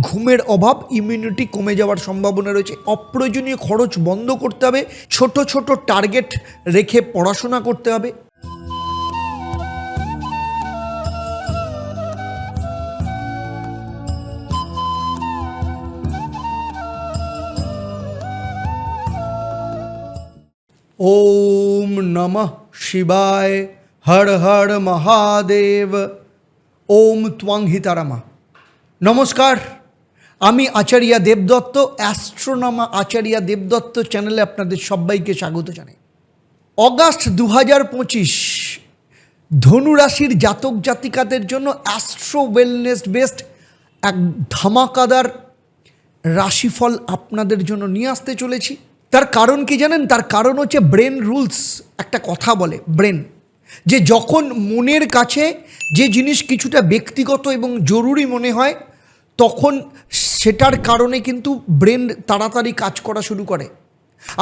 ঘুমের অভাব ইমিউনিটি কমে যাওয়ার সম্ভাবনা রয়েছে। অপ্রয়োজনীয় খরচ বন্ধ করতে হবে, ছোট ছোট টার্গেট রেখে পড়াশোনা করতে হবে। ওম নমঃ শিবায়, হর হর মহাদেব, ওম ত্বং হিতারামা। নমস্কার। আমি আচার্যা দেবদত্ত, অ্যাস্ট্রোনমা আচার্যা দেবদত্ত চ্যানেলে আপনাদের সবাইকে স্বাগত জানাই। অগাস্ট দু হাজার পঁচিশ ধনুরাশির জাতক জাতিকাদের জন্য অ্যাস্ট্রো ওয়েলনেস বেস্ট এক ধামাকাদার রাশিফল আপনাদের জন্য নিয়ে আসতে চলেছি। তার কারণ কি জানেন? তার কারণ হচ্ছে ব্রেন রুলস। একটা কথা বলে, ব্রেন। যে যখন মনের কাছে যে জিনিস কিছুটা ব্যক্তিগত এবং জরুরি মনে হয়, তখন সেটার কারণে কিন্তু ব্রেন তাড়াতাড়ি কাজ করা শুরু করে।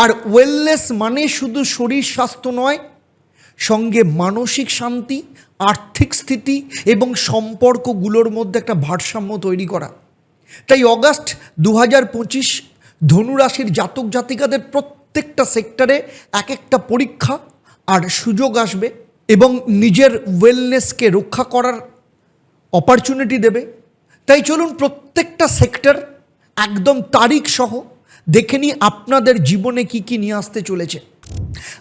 আর ওয়েলনেস মানে শুধু শরীর স্বাস্থ্য নয়, সঙ্গে মানসিক শান্তি, আর্থিক স্থিতি এবং সম্পর্কগুলোর মধ্যে একটা ভারসাম্য তৈরি করা। তাই অগাস্ট দু হাজার পঁচিশ ধনুরাশির জাতক জাতিকাদের প্রত্যেকটা সেক্টরে এক একটা পরীক্ষা আর সুযোগ আসবে এবং নিজের ওয়েলনেসকে রক্ষা করার অপরচুনিটি দেবে। তাই চলুন প্রত্যেকটা সেক্টর একদম তারিখ সহ দেখে নিই আপনাদের জীবনে কি কি নিয়ে আসতে চলেছে।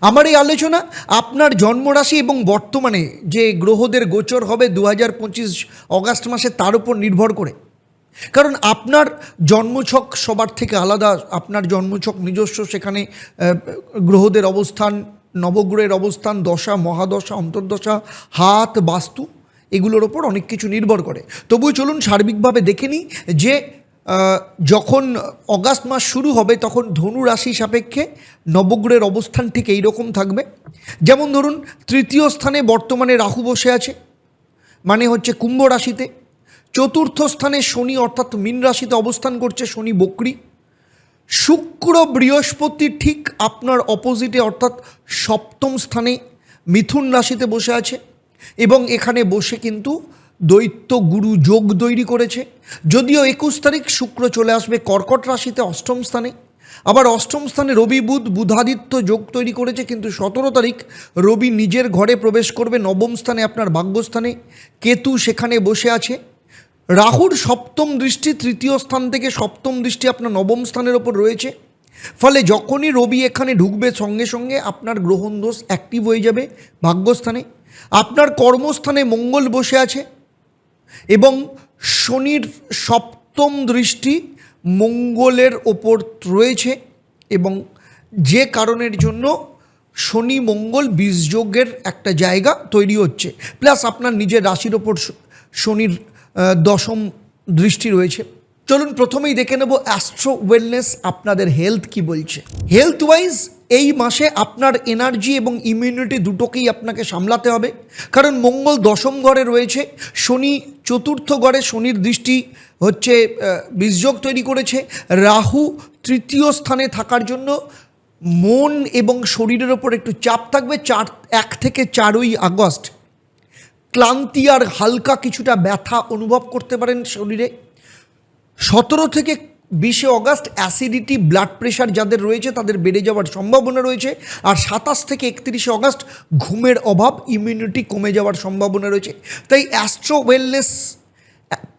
আমার এই আলোচনা আপনার জন্মরাশি এবং বর্তমানে যে গ্রহদের গোচর হবে দু হাজার পঁচিশ অগাস্ট মাসে তার উপর নির্ভর করে। কারণ আপনার জন্মছক সবার থেকে আলাদা, আপনার জন্মছক নিজস্ব সেখানে গ্রহদের অবস্থান, নবগ্রহের অবস্থান, দশা, মহাদশা, অন্তর্দশা, হাত, বাস্তু এগুলোর ওপর অনেক কিছু নির্ভর করে। তবুও চলুন সার্বিকভাবে দেখে নিই যে যখন অগাস্ট মাস শুরু হবে তখন ধনু রাশি সাপেক্ষে নবগ্রহের অবস্থান ঠিক এইরকম থাকবে। যেমন ধরুন, তৃতীয় স্থানে বর্তমানে রাহু বসে আছে মানে হচ্ছে কুম্ভ রাশিতে। চতুর্থ স্থানে শনি, অর্থাৎ মীন রাশিতে অবস্থান করছে শনি বকরি। শুক্র বৃহস্পতি ঠিক আপনার অপোজিটে অর্থাৎ সপ্তম স্থানে মিথুন রাশিতে বসে আছে। এবং এখানে বসে কিন্তু দৈত্য গুরু যোগ তৈরি করেছে। যদিও একুশ তারিখ শুক্র চলে আসবে কর্কট রাশিতে অষ্টম স্থানে। আবার অষ্টম স্থানে রবি, বুধ, বুধাদিত্য যোগ তৈরি করেছে, কিন্তু সতেরো তারিখ রবি নিজের ঘরে প্রবেশ করবে নবম স্থানে আপনার ভাগ্যস্থানে। কেতু সেখানে বসে আছে। রাহুর সপ্তম দৃষ্টি তৃতীয় স্থান থেকে সপ্তম দৃষ্টি আপনার নবম স্থানের ওপর রয়েছে। ফলে যখনই রবি এখানে ঢুকবে সঙ্গে সঙ্গে আপনার গ্রহণ দোষ অ্যাক্টিভ হয়ে যাবে ভাগ্যস্থানে। আপনার কর্মস্থানে মঙ্গল বসে আছে এবং শনির সপ্তম দৃষ্টি মঙ্গলের ওপর রয়েছে এবং যে কারণের জন্য শনি মঙ্গল বীজযোগের একটা জায়গা তৈরি হচ্ছে। প্লাস আপনার নিজের রাশির ওপর শনির দশম দৃষ্টি রয়েছে। চলুন প্রথমেই দেখে নেব অ্যাস্ট্রো ওয়েলনেস আপনাদের হেলথ কি বলছে। হেলথ ওয়াইজ এই মাসে আপনার এনার্জি এবং ইমিউনিটি দুটোকেই আপনাকে সামলাতে হবে। কারণ মঙ্গল দশম ঘরে রয়েছে, শনি চতুর্থ ঘরে শনির দৃষ্টি হচ্ছে বীজযোগ তৈরি করেছে। রাহু তৃতীয় স্থানে থাকার জন্য মন এবং শরীরের ওপর একটু চাপ থাকবে, চার, এক থেকে চারই আগস্ট। ক্লান্তি আর হালকা কিছুটা ব্যথা অনুভব করতে পারেন শরীরে। সতেরো থেকে বিশে অগাস্ট অ্যাসিডিটি, ব্লাড প্রেশার যাদের রয়েছে তাদের বেড়ে যাওয়ার সম্ভাবনা রয়েছে। আর সাতাশ থেকে একত্রিশে অগাস্ট ঘুমের অভাব ইমিউনিটি কমে যাওয়ার সম্ভাবনা রয়েছে। তাই অ্যাস্ট্রো ওয়েলনেস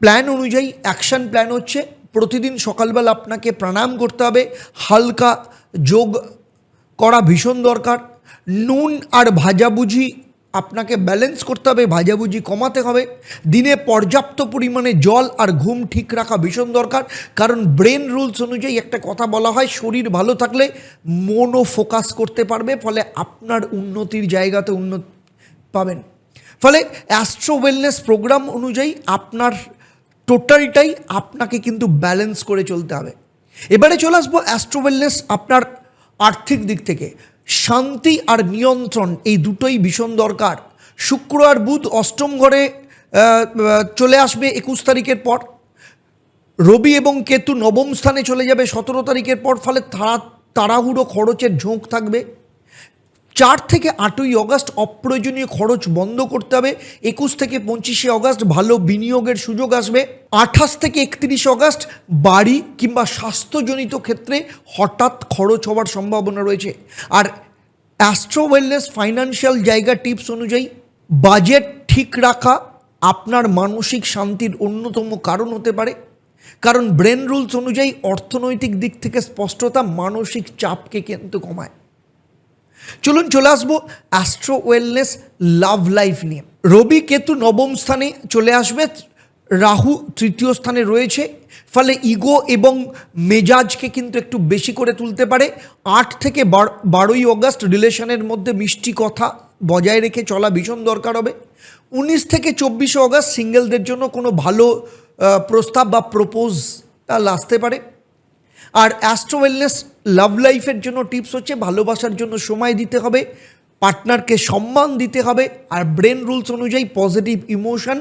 প্ল্যান অনুযায়ী অ্যাকশন প্ল্যান হচ্ছে, প্রতিদিন সকালবেলা আপনাকে প্রাণায়াম করতে হবে, হালকা যোগ করা ভীষণ দরকার। নুন আর ভাজাভুজি আপনাকে ব্যালেন্স করতে হবে, ভাজাভুজি কমাতে হবে। দিনে পর্যাপ্ত পরিমাণে জল আর ঘুম ঠিক রাখা ভীষণ দরকার। কারণ ব্রেন রুলস অনুযায়ী একটা কথা বলা হয়, শরীর ভালো থাকলে মনও ফোকাস করতে পারবে, ফলে আপনার উন্নতির জায়গাতে উন্নত পাবেন। ফলে অ্যাস্ট্রো ওয়েলনেস প্রোগ্রাম অনুযায়ী আপনার টোটালটাই আপনাকে কিন্তু ব্যালেন্স করে চলতে হবে। এবারে চলে আসব অ্যাস্ট্রো ওয়েলনেস আপনার আর্থিক দিক থেকে। শান্তি আর নিয়ন্ত্রণ, এই দুটোই ভীষণ দরকার। শুক্র আর বুধ অষ্টম ঘরে চলে আসবে একুশ তারিখের পর। রবি এবং কেতু নবম স্থানে চলে যাবে সতেরো তারিখের পর, ফলে তারা তাড়াহুড়ো খরচের ঝোঁক থাকবে। চার থেকে আটই অগাস্ট অপ্রয়োজনীয় খরচ বন্ধ করতে হবে। একুশ থেকে পঁচিশে অগাস্ট ভালো বিনিয়োগের সুযোগ আসবে। আঠাশ থেকে একত্রিশে অগাস্ট বাড়ি কিংবা স্বাস্থ্যজনিত ক্ষেত্রে হঠাৎ খরচ হওয়ার সম্ভাবনা রয়েছে। আর অ্যাস্ট্রো ওয়েলনেস ফাইন্যান্সিয়াল জায়গা টিপস অনুযায়ী, বাজেট ঠিক রাখা আপনার মানসিক শান্তির অন্যতম কারণ হতে পারে। কারণ ব্রেন রুলস অনুযায়ী অর্থনৈতিক দিক থেকে স্পষ্টতা মানসিক চাপকে কিন্তু কমায়। চলুন চলে আসব অ্যাস্ট্রো ওয়েলনেস লাভ লাইফ নিয়ে। রবি কেতু নবম স্থানে চলে আসবে, রাহু তৃতীয় স্থানে রয়েছে, ফলে ইগো এবং মেজাজকে কিন্তু একটু বেশি করে তুলতে পারে। আট থেকে বার- বারোই অগস্ট রিলেশনের মধ্যে মিষ্টি কথা বজায় রেখে চলা ভীষণ দরকার হবে। উনিশ থেকে চব্বিশে অগস্ট সিঙ্গেলদের জন্য কোনো ভালো প্রস্তাব বা প্রপোজ আসতে পারে। আর অ্যাস্ট্রো ওয়েলনেস লাভ লাইফের জন্য টিপস হচ্ছে ভালোবাসার জন্য সময় দিতে হবে পার্টনারকে সম্মান দিতে হবে, আর ব্রেন রুলস অনুযায়ী পজিটিভ ইমোশন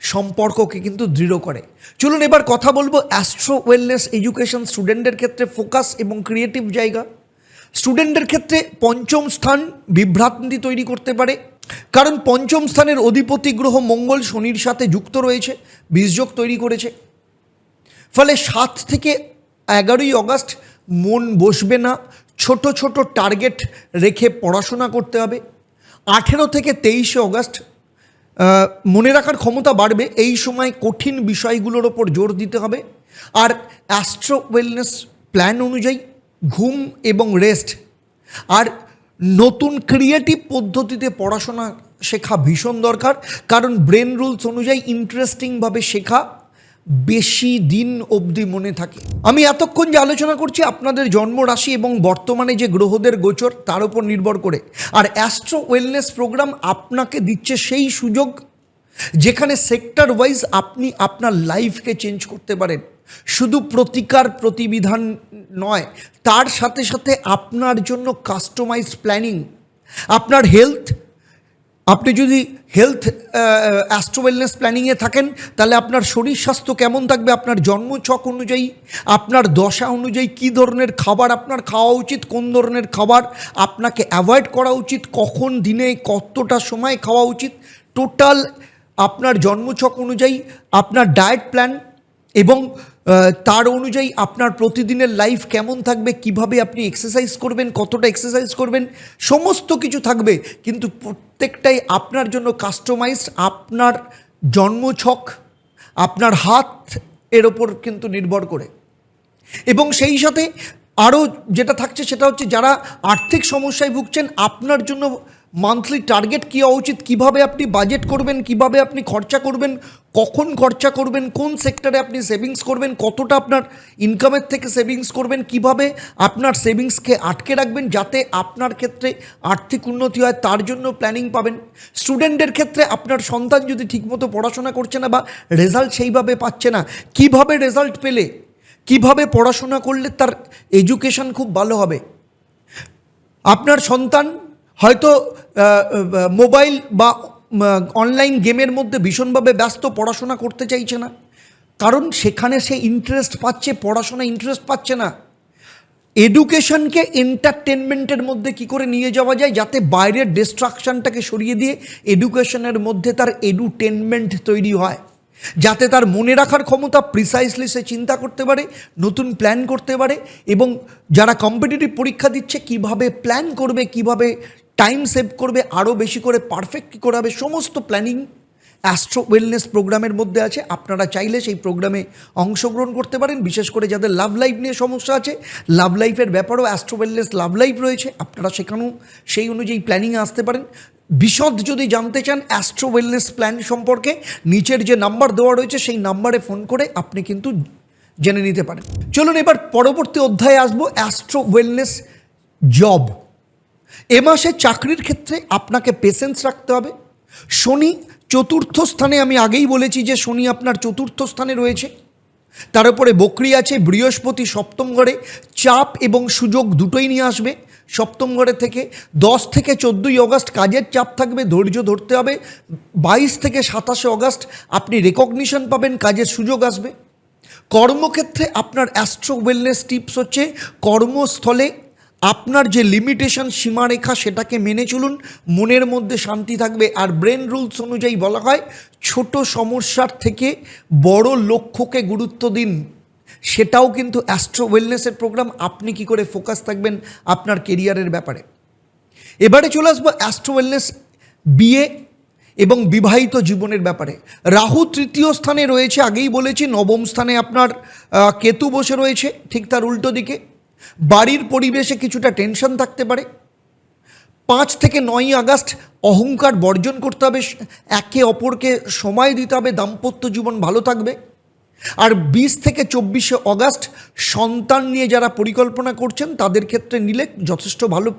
সম্পর্ককে কিন্তু দৃঢ় করে। চলুন এবার কথা বলব অ্যাস্ট্রো ওয়েলনেস এডুকেশন স্টুডেন্টদের ক্ষেত্রে ফোকাস এবং ক্রিয়েটিভ জায়গা। স্টুডেন্টদের ক্ষেত্রে পঞ্চম স্থান বিভ্রান্তি তৈরি করতে পারে, কারণ পঞ্চম স্থানের অধিপতি গ্রহ মঙ্গল শনির সাথে যুক্ত রয়েছে, বীজযোগ তৈরি করেছে। ফলে সাত থেকে এগারোই অগস্ট মন বসবে না। ছোট ছোট টার্গেট রেখে পড়াশোনা করতে হবে। আঠেরো থেকে তেইশে অগস্ট মনে রাখার ক্ষমতা বাড়বে। এই সময় কঠিন বিষয়গুলোর ওপর জোর দিতে হবে। আর অ্যাস্ট্রো ওয়েলনেস প্ল্যান অনুযায়ী ঘুম এবং রেস্ট আর নতুন ক্রিয়েটিভ পদ্ধতিতে পড়াশোনা শেখা ভীষণ দরকার। কারণ ব্রেন রুলস অনুযায়ী ইন্টারেস্টিংভাবে শেখা বেশি দিন অবধি মনে থাকে। আমি এতক্ষণ যে আলোচনা করছি আপনাদের জন্ম রাশি এবং বর্তমানে যে গ্রহদের গোচর, তার উপর নির্ভর করে। আর অ্যাস্ট্রো ওয়েলনেস প্রোগ্রাম আপনাকে দিচ্ছে সেই সুযোগ যেখানে সেক্টর ওয়াইজ আপনি আপনার লাইফকে চেঞ্জ করতে পারেন। শুধু প্রতিকার প্রতিবিধান নয়, তার সাথে সাথে আপনার জন্য কাস্টমাইজড প্ল্যানিং আপনার হেলথ আপনি যদি হেলথ অ্যাস্ট্রো ওয়েলনেস প্ল্যানিংয়ে থাকেন, তাহলে আপনার শরীর স্বাস্থ্য কেমন থাকবে, আপনার জন্মছক অনুযায়ী, আপনার দশা অনুযায়ী, কী ধরনের খাবার আপনার খাওয়া উচিত, কোন ধরনের খাবার আপনাকে অ্যাভয়েড করা উচিত, কখন দিনে, কতটা সময় খাওয়া উচিত টোটাল আপনার জন্মছক অনুযায়ী, আপনার ডায়েট প্ল্যান এবং তার অনুযায়ী আপনার প্রতিদিনের লাইফ কেমন থাকবে, কীভাবে আপনি এক্সারসাইজ করবেন, কতটা এক্সারসাইজ করবেন, সমস্ত কিছু থাকবে। কিন্তু প্রত্যেকটাই আপনার জন্য কাস্টমাইজড আপনার জন্মছক, আপনার হাত এর ওপর কিন্তু নির্ভর করে। এবং সেই সাথে আরও যেটা থাকছে সেটা হচ্ছে যারা আর্থিক সমস্যায় ভুগছেন, আপনার জন্য মান্থলি টার্গেট কী হওয়া উচিত? কীভাবে আপনি বাজেট করবেন? কীভাবে আপনি খরচা করবেন? কখন খরচা করবেন? কোন সেক্টরে আপনি সেভিংস করবেন? কতটা আপনার ইনকামের থেকে সেভিংস করবেন? কীভাবে আপনার সেভিংসকে আটকে রাখবেন যাতে আপনার ক্ষেত্রে আর্থিক উন্নতি হয়? তার জন্য প্ল্যানিং পাবেন। স্টুডেন্টের ক্ষেত্রে আপনার সন্তান যদি ঠিকমতো পড়াশোনা করছে না বা রেজাল্ট সেইভাবে পাচ্ছে না, কীভাবে রেজাল্ট পেলে? কীভাবে পড়াশোনা করলে তার এডুকেশন খুব ভালো হবে? আপনার সন্তান হয়তো মোবাইল বা অনলাইন গেমের মধ্যে ভীষণভাবে ব্যস্ত, পড়াশোনা করতে চাইছে না। কারণ সেখানে সে ইন্টারেস্ট পাচ্ছে পড়াশোনা ইন্টারেস্ট পাচ্ছে না। এডুকেশনকে এন্টারটেনমেন্টের মধ্যে কি করে নিয়ে যাওয়া যায়? যাতে বাইরের ডিস্ট্রাকশনটাকে সরিয়ে দিয়ে এডুকেশনের মধ্যে তার এডুটেনমেন্ট তৈরি হয়। যাতে তার মনে রাখার ক্ষমতা প্রিসাইসলি সে চিন্তা করতে পারে, নতুন প্ল্যান করতে পারে এবং যারা কম্পিটিটিভ পরীক্ষা দিচ্ছে কীভাবে প্ল্যান করবে, কীভাবে টাইম সেভ করবে, আরও বেশি করে পারফেক্ট কী করে সমস্ত প্ল্যানিং অ্যাস্ট্রো ওয়েলনেস প্রোগ্রামের মধ্যে আছে। আপনারা চাইলে সেই প্রোগ্রামে অংশগ্রহণ করতে পারেন। বিশেষ করে যাদের লাভ লাইফ নিয়ে সমস্যা আছে লাভ লাইফের ব্যাপারেও অ্যাস্ট্রো ওয়েলনেস লাভ লাইফ রয়েছে। আপনারা সেখানেও সেই অনুযায়ী প্ল্যানিংয়ে আসতে পারেন। বিশদ যদি জানতে চান অ্যাস্ট্রো ওয়েলনেস প্ল্যান সম্পর্কে, নিচের যে নাম্বার দেওয়া রয়েছে সেই নাম্বারে ফোন করে আপনি কিন্তু জেনে নিতে পারেন। চলুন এবার পরবর্তী অধ্যায়ে আসব, অ্যাস্ট্রো ওয়েলনেস জব। এ মাসে চাকরির ক্ষেত্রে আপনাকে পেশেন্স রাখতে হবে। শনি চতুর্থ স্থানে, আমি আগেই বলেছি যে শনি আপনার চতুর্থ স্থানে রয়েছে। তার উপরে বকরি আছে, বৃহস্পতি সপ্তম ঘরে, চাপ এবং সুযোগ দুটোই নিয়ে আসবে। সপ্তম ঘরে থেকে দশ থেকে চোদ্দোই অগস্ট কাজের চাপ থাকবে, ধৈর্য ধরতে হবে। বাইশ থেকে সাতাশে অগস্ট আপনি রেকগনিশন পাবেন, কাজের সুযোগ আসবে। কর্মক্ষেত্রে আপনার অ্যাস্ট্রো ওয়েলনেস টিপস হচ্ছে, কর্মস্থলে আপনার যে লিমিটেশন সীমারেখা সেটাকে মেনে চলুন, মনের মধ্যে শান্তি থাকবে। আর ব্রেন রুলস অনুযায়ী বলা হয়, ছোট সমস্যার থেকে বড় লক্ষ্যকে গুরুত্ব দিন। সেটাও কিন্তু অ্যাস্ট্রো ওয়েলনেসের প্রোগ্রাম আপনি কি করে ফোকাস থাকবেন আপনার কেরিয়ারের ব্যাপারে। এবারে চলে আসব অ্যাস্ট্রো ওয়েলনেস বিয়ে এবং বিবাহিত জীবনের ব্যাপারে। রাহু তৃতীয় স্থানে রয়েছে, আগেই বলেছি, নবম স্থানে আপনার কেতু বসে রয়েছে, ঠিক তার উল্টো দিকে। বাড়ির পরিবেশে কিছুটা টেনশন থাকতে পারে। পাঁচ থেকে নয়ই আগস্ট অহংকার বর্জন করতে হবে, একে অপরকে সময় দিতে হবে, দাম্পত্য জীবন ভালো থাকবে। আর বিশ থেকে চব্বিশে অগাস্ট সন্তান নিয়ে যারা পরিকল্পনা করছেন, তাদের ক্ষেত্রে নিলে যথেষ্ট ভালো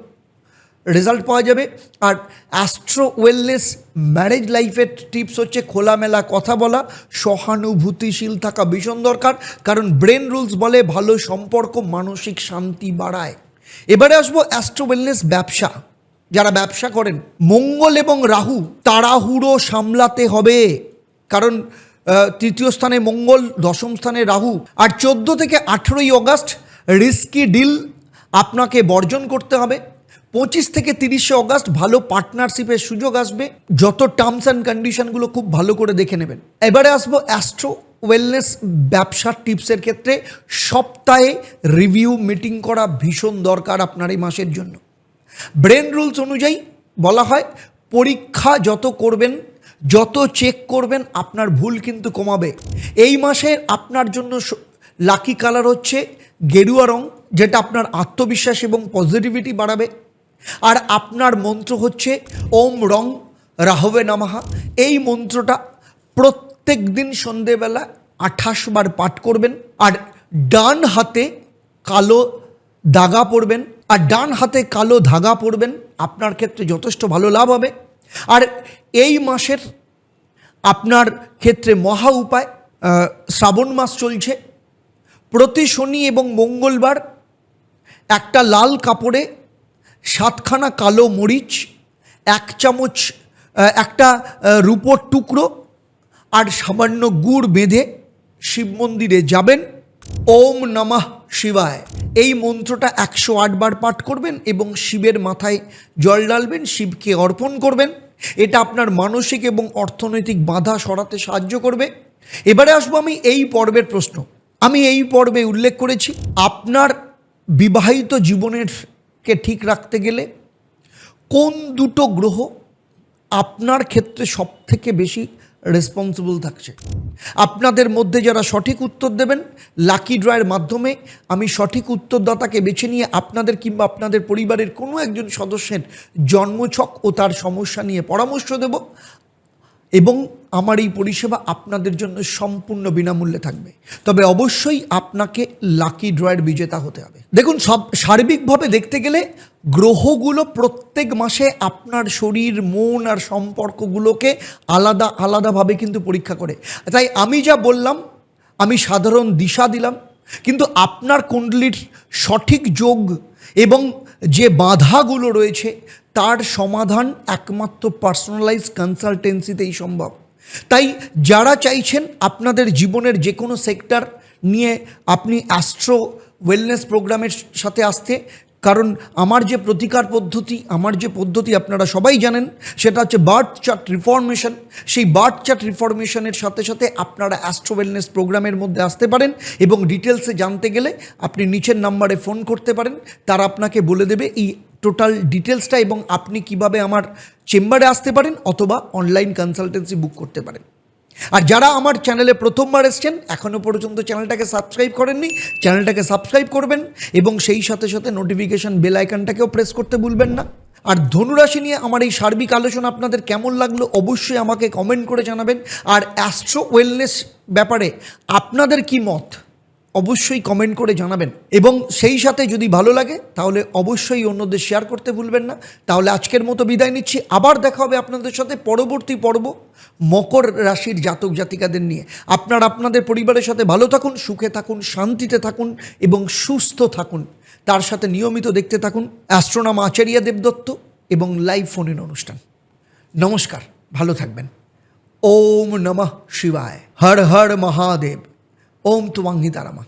রেজাল্ট পাওয়া যাবে। আর অ্যাস্ট্রো ওয়েলনেস ম্যারেজ লাইফের টিপস হচ্ছে খোলামেলা কথা বলা, সহানুভূতিশীল থাকা ভীষণ দরকার, কারণ ব্রেন রুলস বলে ভালো সম্পর্ক মানসিক শান্তি বাড়ায়। এবারে আসব অ্যাস্ট্রো ওয়েলনেস ব্যবসা। যারা ব্যবসা করেন, মঙ্গল এবং রাহু তাড়াহুড়ো সামলাতে হবে। কারণ তৃতীয় স্থানে মঙ্গল, দশম স্থানে রাহু, আর চোদ্দ থেকে আঠেরোই অগাস্ট রিস্কি ডিল আপনাকে বর্জন করতে হবে। পঁচিশ থেকে তিরিশে অগাস্ট ভালো পার্টনারশিপের সুযোগ আসবে। যত টার্মস অ্যান্ড কন্ডিশনগুলো খুব ভালো করে দেখে নেবেন। এবারে আসব অ্যাস্ট্রো ওয়েলনেস ব্যবসার টিপসের ক্ষেত্রে। সপ্তাহে রিভিউ মিটিং করা ভীষণ দরকার আপনার এই মাসের জন্য। ব্রেন রুলস অনুযায়ী বলা হয়, পরীক্ষা যত করবেন যত চেক করবেন, আপনার ভুল কিন্তু কমাবে। এই মাসে আপনার জন্য লাকি কালার হচ্ছে গেরুয়া রং, যেটা আপনার আত্মবিশ্বাস এবং পজিটিভিটি বাড়াবে। আর আপনার মন্ত্র হচ্ছে, ওম রং রাহবে নামাহা। এই মন্ত্রটা প্রত্যেক দিন সন্ধেবেলা আঠাশ বার পাঠ করবেন, আর ডান হাতে কালো দাগা পড়বেন, আর ডান হাতে কালো ধাগা পড়বেন, আপনার ক্ষেত্রে যথেষ্ট ভালো লাভ হবে। আর এই মাসের আপনার ক্ষেত্রে মহা উপায় শ্রাবণ মাস চলছে। প্রতি শনি এবং মঙ্গলবার একটা লাল কাপড়ে সাতখানা কালো মরিচ, এক চামচ একটা রূপোর টুকরো আর সামান্য গুড় বেঁধে শিব মন্দিরে যাবেন। ওম নমঃ। শিবায়। এই মন্ত্রটা একশো আটবার পাঠ করবেন এবং শিবের মাথায় জল ডালবেন শিবকে অর্পণ করবেন। এটা আপনার মানসিক এবং অর্থনৈতিক বাধা সরাতে সাহায্য করবে। এবারে আসব আমি এই পর্বের প্রশ্ন। আমি এই পর্বে উল্লেখ করেছি, আপনার বিবাহিত জীবনের কে ঠিক রাখতে গেলে কোন দুটো গ্রহ আপনার ক্ষেত্রে সব থেকে বেশি রেসপন্সিবল থাকছে। আপনাদের মধ্যে যারা সঠিক উত্তর দেবেন লাকি ড্রয়ের মাধ্যমে আমি সঠিক উত্তরদাতাকে বেছে নিয়ে আপনাদের কিংবা আপনাদের পরিবারের কোনো একজন সদস্যের জন্মছক ও তার সমস্যা নিয়ে পরামর্শ দেব এবং আমার এই পরিষেবা আপনাদের জন্য সম্পূর্ণ বিনামূল্যে থাকবে। তবে অবশ্যই আপনাকে লাকি ড্রয়ের বিজেতা হতে হবে। দেখুন, সব সার্বিকভাবে দেখতে গেলে গ্রহগুলো প্রত্যেক মাসে আপনার শরীর, মন আর সম্পর্কগুলোকে আলাদা, আলাদাভাবে কিন্তু পরীক্ষা করে। তাই আমি যা বললাম, আমি সাধারণ দিশা দিলাম, কিন্তু আপনার কুণ্ডলির সঠিক যোগ এবং যে বাধাগুলো রয়েছে, তার সমাধান একমাত্র পার্সোনালাইজ কনসালটেন্সিতেই সম্ভব। তাই যারা চাইছেন আপনাদের জীবনের যে কোনো সেক্টর নিয়ে আপনি অ্যাস্ট্রো ওয়েলনেস প্রোগ্রামের সাথে আসতে, কারণ আমার যে প্রতিকার পদ্ধতি, আমার যে পদ্ধতি আপনারা সবাই জানেন, সেটা হচ্ছে বার্থ চার্ট রিফরমেশন। সেই বার্থ চার্ট রিফরমেশনের সাথে সাথে আপনারা অ্যাস্ট্রো ওয়েলনেস প্রোগ্রামের মধ্যে আসতে পারেন এবং ডিটেলসে জানতে গেলে আপনি নিচের নাম্বারে ফোন করতে পারেন, তারা আপনাকে বলে দেবে এই টোটাল ডিটেলসটা এবং আপনি কীভাবে আমার চেম্বারে আসতে পারেন অথবা অনলাইন কনসালটেন্সি বুক করতে পারেন। আর যারা আমার চ্যানেলে প্রথমবার এসছেন এখনও পর্যন্ত চ্যানেলটাকে সাবস্ক্রাইব করেননি চ্যানেলটাকে সাবস্ক্রাইব করবেন এবং সেই সাথে সাথে নোটিফিকেশন বেল আইকনটাকেও প্রেস করতে ভুলবেন না। আর ধনুরাশি নিয়ে আমার এই সার্বিক আলোচনা আপনাদের কেমন লাগল অবশ্যই আমাকে কমেন্ট করে জানাবেন। আর অ্যাস্ট্রো ওয়েলনেস ব্যাপারে আপনাদের কি মত? অবশ্যই কমেন্ট করে জানাবেন। এবং সেই সাথে যদি ভালো লাগে, তাহলে অবশ্যই অন্যদের শেয়ার করতে ভুলবেন না। তাহলে আজকের মতো বিদায় নিচ্ছি। আবার দেখা হবে আপনাদের সাথে পরবর্তী পর্ব মকর রাশির জাতক জাতিকাদের নিয়ে। আপনারা আপনাদের পরিবারের সাথে ভালো থাকুন, সুখে থাকুন, শান্তিতে থাকুন এবং সুস্থ থাকুন। তার সাথে নিয়মিত দেখতে থাকুন অ্যাস্ট্রোনাম আচারিয়া দেবদত্ত এবং লাইভ ফোনের অনুষ্ঠান। নমস্কার, ভালো থাকবেন। ওম নমঃ শিবায়। হর হর মহাদেব। ওম তুমাঙ্গি তারামা